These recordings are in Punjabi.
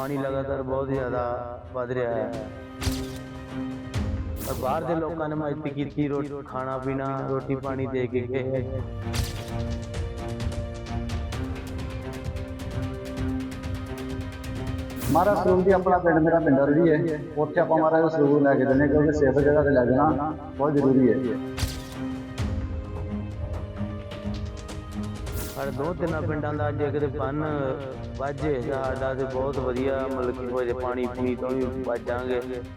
ਪਾਣੀ ਲਗਾਤਾਰ ਬਹੁਤ ਜ਼ਿਆਦਾ ਵੱਧ ਰਿਹਾ ਹੈ ਤਾਂ ਬਾਹਰ ਦੇ ਲੋਕਾਂ ਨੇ ਮਦਦ ਕੀਤੀ ਰੋਟੀ ਖਾਣਾ ਪੀਣਾ ਰੋਟੀ ਪਾਣੀ ਦੇ ਕੇ ਗਏ ਹੈ। ਮਹਾਰਾਜ ਸਰੂਪ ਜੀ ਆਪਣਾ ਪਿੰਡ ਮੇਰਾ ਪਿੰਡ ਰੜੀ ਹੈ ਉੱਥੇ ਆਪਾਂ ਮਹਾਰਾਜ ਦਾ ਸਰੂਪ ਲੈ ਕੇ ਦਿੰਦੇ ਹਾਂ ਕਿਉਂਕਿ ਸੇਫ ਜਗ੍ਹਾ ਤੇ ਲੈ ਜਾਣਾ ਬਹੁਤ ਜ਼ਰੂਰੀ ਹੈ। ਸਾਡੇ ਦੋ ਤਿੰਨ ਪਿੰਡਾਂ ਦਾ ਜੇ ਕਿਤੇ ਬੰਨ ਵਾਜੇ ਸਾਡਾ ਤੇ ਬਹੁਤ ਵਧੀਆ ਮਤਲਬ ਕਿ ਹੋ ਪਾਣੀ ਪੂਣੀ ਤੋਂ ਵੀ ਬਚ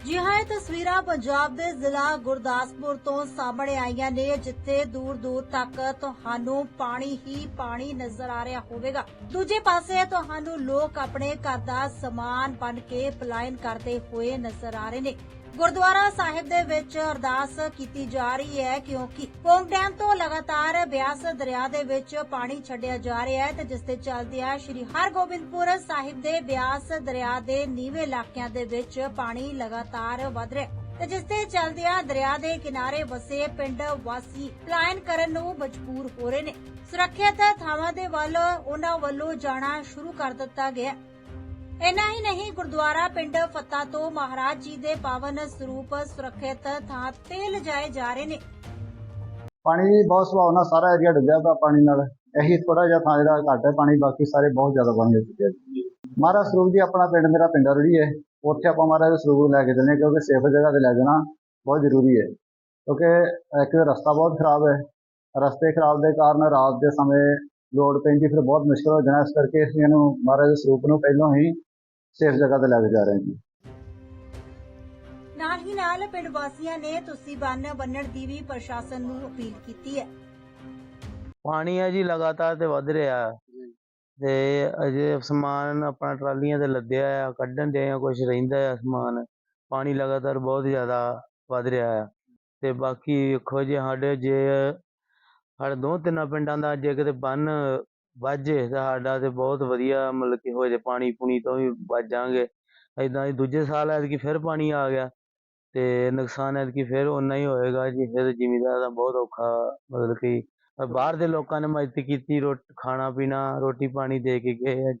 ਜੀ ਹਾਂ, ਇਹ ਤਸਵੀਰਾਂ ਪੰਜਾਬ ਦੇ ਜ਼ਿਲ੍ਹਾ ਗੁਰਦਾਸਪੁਰ ਤੋਂ ਸਾਹਮਣੇ ਆਈਆਂ ਨੇ, ਜਿੱਥੇ ਦੂਰ ਦੂਰ ਤੱਕ ਤੁਹਾਨੂੰ ਪਾਣੀ ਹੀ ਪਾਣੀ ਨਜ਼ਰ ਆ ਰਿਹਾ ਹੋਵੇਗਾ। ਦੂਜੇ ਪਾਸੇ ਤੁਹਾਨੂੰ ਲੋਕ ਆਪਣੇ ਘਰ ਦਾ ਸਮਾਨ ਬਣ ਕੇ ਪਲਾਇਨ ਕਰਦੇ ਹੋਏ ਨਜ਼ਰ ਆ ਰਹੇ ਨੇ। ਗੁਰਦੁਆਰਾ ਸਾਹਿਬ ਦੇ ਵਿੱਚ ਅਰਦਾਸ ਕੀਤੀ ਜਾ ਰਹੀ ਹੈ ਕਿਉਂਕਿ ਪੌਂਗ ਡੈਮ ਤੋਂ ਲਗਾਤਾਰ ਬਿਆਸ ਦਰਿਆ ਦੇ ਵਿੱਚ ਪਾਣੀ ਛੱਡਿਆ ਜਾ ਰਿਹਾ ਹੈ ਤੇ ਜਿਸ ਦੇ ਚੱਲਦਿਆਂ ਸ਼੍ਰੀ ਹਰਗੋਬਿੰਦਪੁਰ ਸਾਹਿਬ ਦੇ ਬਿਆਸ ਦਰਿਆ ਦੇ ਨੀਵੇਂ ਇਲਾਕਿਆਂ ਦੇ ਵਿੱਚ ਪਾਣੀ ਲਗਾਤਾਰ ਵਧ ਰਿਹਾ ਤੇ ਜਿਸ ਦੇ ਚੱਲਦਿਆਂ ਦਰਿਆ ਦੇ ਕਿਨਾਰੇ ਵਸੇ ਪਿੰਡ ਵਾਸੀ ਪਲਾਇਨ ਕਰਨ ਨੂੰ ਮਜਬੂਰ ਹੋ ਰਹੇ ਨੇ। ਸੁਰੱਖਿਅਤ ਥਾਵਾਂ ਦੇ ਵੱਲ ਉਹਨਾਂ ਵੱਲੋਂ ਜਾਣਾ ਸ਼ੁਰੂ ਕਰ ਦਿੱਤਾ ਗਿਆ ਇੰਨਾ ਹੀ ਨਹੀਂ, ਗੁਰਦੁਆਰਾ ਪਿੰਡ ਫੱਤਾ ਤੋਂ ਮਹਾਰਾਜ ਜੀ ਦੇ ਪਾਵਨ ਸਰੂਪ ਸੁਰੱਖਿਅਤ ਥਾਂ ਤੇ ਲਿਜਾਏ ਜਾ ਰਹੇ ਨੇ। ਪਾਣੀ ਦੀ ਬਹੁਤ ਸੁਭਾਵਨਾ ਸਾਰਾ ਏਰੀਆ ਡੁੱਬਿਆ ਪਿਆ ਪਾਣੀ ਨਾਲ। ਇਹੀ ਥੋੜਾ ਜਿਹਾ ਥਾਂ ਜਿਹੜਾ ਘੱਟ ਹੈ ਪਾਣੀ, ਬਾਕੀ ਸਾਰੇ ਬਹੁਤ ਜ਼ਿਆਦਾ ਬਣ ਗਏ ਚੁੱਕੇ ਜੀ ਮਹਾਰਾਜ ਸਰੂਪ ਜੀ, ਆਪਣਾ ਪਿੰਡ ਮੇਰਾ ਪਿੰਡ ਰੜੀ ਹੈ। ਉੱਥੇ ਆਪਾਂ ਮਹਾਰਾਜ ਦਾ ਸਰੂਪ ਲੈ ਕੇ ਦਿੰਦੇ ਹਾਂ ਕਿਉਂਕਿ ਸੇਫ ਜਗ੍ਹਾ ਤੇ ਲੈ ਜਾਣਾ ਬਹੁਤ ਜ਼ਰੂਰੀ ਹੈ। ਕਿਉਂਕਿ ਇੱਕ ਰਸਤਾ ਬਹੁਤ ਖਰਾਬ ਹੈ। ਰਸਤੇ ਖਰਾਬ ਦੇ ਕਾਰਨ ਰਾਤ ਦੇ ਸਮੇਂ ਲੋਡ ਪੈਂਦੀ, ਫਿਰ ਬਹੁਤ ਮੁਸ਼ਕਲ ਹੋ ਜਾਣਾ। ਇਸ ਕਰਕੇ ਅਸੀਂ ਇਹਨੂੰ ਮਹਾਰਾਜ ਦੇ ਸਰੂਪ ਨੂੰ ਪਹਿਲਾਂ ਹੀ ਸੇਫ ਜਗ੍ਹਾ ਤੇ ਲੈ ਕੇ ਜਾ ਰਹੇ ਹਾਂ ਜੀ। ਨਾਲ ਹੀ ਨਾਲ ਪਿੰਡ ਵਾਸੀਆਂ ਨੇ ਤੁਸੀਂ ਬੰਨ ਬੰਨਣ ਦੀ ਵੀ ਪ੍ਰਸ਼ਾਸਨ ਨੂੰ ਅਪੀਲ ਕੀਤੀ ਹੈ। ਪਾਣੀ ਹੈ ਜੀ ਲਗਾਤਾਰ ਤੇ ਵੱਧ ਰਿਹਾ। ਹੈ। ਤੇ ਅਜੇ ਸਮਾਨ ਆਪਣਾ ਟਰਾਲੀਆਂ ਤੇ ਲੱਦਿਆ ਆ ਕੱਢਣ ਦੇ ਆ ਕੁਝ ਰਹਿੰਦਾ ਆ ਸਮਾਨ। ਪਾਣੀ ਲਗਾਤਾਰ ਬਹੁਤ ਜ਼ਿਆਦਾ ਵੱਧ ਰਿਹਾ ਹੈ ਤੇ ਬਾਕੀ ਵੇਖੋ ਜੀ ਸਾਡੇ ਜੇ ਸਾਡੇ ਦੋ ਤਿੰਨ ਪਿੰਡਾਂ ਦਾ ਜੇ ਕਿਤੇ ਬੰਨ ਵਾਜੇ ਸਾਡਾ ਤੇ ਬਹੁਤ ਵਧੀਆ ਮਤਲਬ ਕਿ ਹੋ ਜੇ ਪਾਣੀ ਪੂਣੀ ਤੋਂ ਵੀ ਬਚ ਜਾਾਂਗੇ ਏਦਾਂ ਹੀ ਦੂਜੇ ਸਾਲ ਐਤਕੀ ਫਿਰ ਪਾਣੀ ਆ ਗਿਆ ਤੇ ਨੁਕਸਾਨ ਐਤਕੀ ਫਿਰ ਓਨਾ ਹੀ ਹੋਏਗਾ ਜੀ, ਫਿਰ ਜ਼ਿਮੀਦਾਰ ਦਾ ਬਹੁਤ ਔਖਾ ਮਤਲਬ ਕਿ ਬਾਹਰ ਦੇ ਲੋਕਾਂ ਨੇ ਮਦਦ ਕੀਤੀ, ਰੋਟ, ਖਾਣਾ ਪੀਣਾ, ਰੋਟੀ ਪਾਣੀ ਦੇ ਕੇ ਗਏ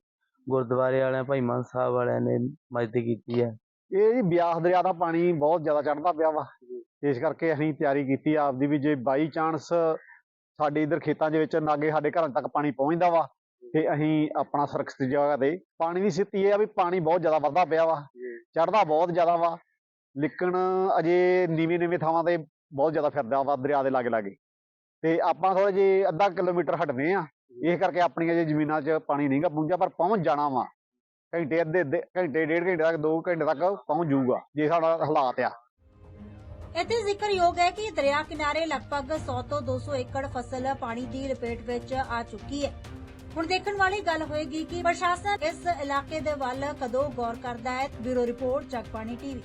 ਗੁਰਦੁਆਰੇ ਵਾਲਿਆਂ, ਭਾਈ ਮਾਨ ਸਾਹਿਬ ਵਾਲਿਆਂ ਨੇ ਮਦਦ ਕੀਤੀ ਹੈ ਇਹ ਜੀ ਬਿਆਸ ਦਰਿਆ ਦਾ ਪਾਣੀ ਬਹੁਤ ਜ਼ਿਆਦਾ ਚੜਦਾ ਪਿਆ ਵਾ। ਇਸ ਕਰਕੇ ਅਸੀਂ ਤਿਆਰੀ ਕੀਤੀ ਆਪਦੀ ਵੀ ਜੇ ਬਾਈ ਚਾਂਸ ਸਾਡੇ ਇਧਰ ਖੇਤਾਂ ਦੇ ਵਿੱਚ ਨਾਗੇ ਸਾਡੇ ਘਰਾਂ ਤੱਕ ਪਾਣੀ ਪਹੁੰਚਦਾ ਵਾ ਤੇ ਅਸੀਂ ਆਪਣਾ ਸੁਰੱਖਿਅਤ ਜਗ੍ਹਾ ਤੇ ਪਾਣੀ ਦੀ ਸਥਿਤੀ ਇਹ ਆ ਵੀ ਪਾਣੀ ਬਹੁਤ ਜ਼ਿਆਦਾ ਵੱਧਦਾ ਪਿਆ ਵਾ ਚੜ੍ਹਦਾ ਬਹੁਤ ਜ਼ਿਆਦਾ ਵਾ ਲੇਕਿਨ ਅਜੇ ਨੀਵੇਂ ਨੀਵੇਂ ਥਾਵਾਂ ਤੇ ਬਹੁਤ ਜ਼ਿਆਦਾ ਫਿਰਦਾ ਵਾ ਦਰਿਆ ਦੇ ਲਾਗੇ ਲਾਗੇ। ਤੇ ਆਪਾਂ ਥੋੜੇ ਜੇ ਅੱਧਾ ਕਿਲੋਮੀਟਰ ਹਟਵੇਂ ਆ ਇਸ ਕਰਕੇ ਆਪਣੀਆਂ ਜੇ ਜ਼ਮੀਨਾਂ 'ਚ ਪਾਣੀ ਨਹੀਂਗਾ ਪਹੁੰਚਿਆ ਪਰ ਪਹੁੰਚ ਜਾਣਾ ਵਾ। ਘੰਟੇ ਅੱਧੇ ਅੱਧੇ ਘੰਟੇ ਡੇਢ ਘੰਟੇ ਤੱਕ 2 ਘੰਟੇ ਤੱਕ ਪਹੁੰਚ ਜਾਊਗਾ ਜੇ ਸਾਡਾ ਹਾਲਾਤ ਆ। ਇੱਥੇ ਜ਼ਿਕਰਯੋਗ ਹੈ ਕਿ ਦਰਿਆ ਕਿਨਾਰੇ ਲਗਭਗ 100 ਤੋਂ 200 ਏਕੜ ਫਸਲ ਪਾਣੀ ਦੀ ਲਪੇਟ ਵਿੱਚ ਆ ਚੁੱਕੀ ਹੈ। ਹੁਣ ਦੇਖਣ ਵਾਲੀ ਗੱਲ ਹੋਏਗੀ ਕਿ ਪ੍ਰਸ਼ਾਸਨ ਇਸ ਇਲਾਕੇ ਦੇ ਵੱਲ ਕਦੋਂ ਗੌਰ ਕਰਦਾ ਹੈ। Bureau report Jagbani TV.